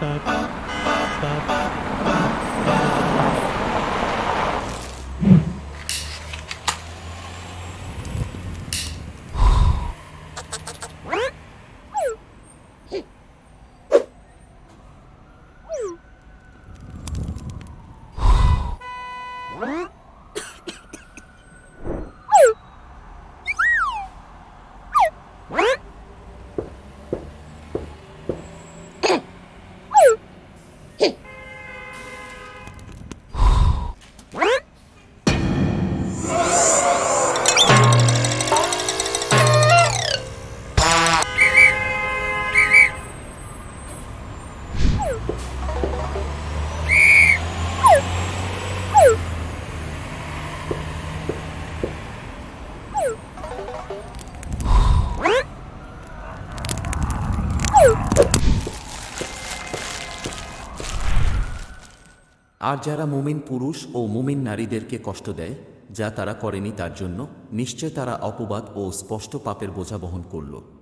What? আর যারা মুমিন পুরুষ ও মুমিন নারীদেরকে কষ্ট দেয়, যা তারা করেনি তার জন্য, নিশ্চয় তারা অপবাদ ও স্পষ্ট পাপের বোঝা বহন করল।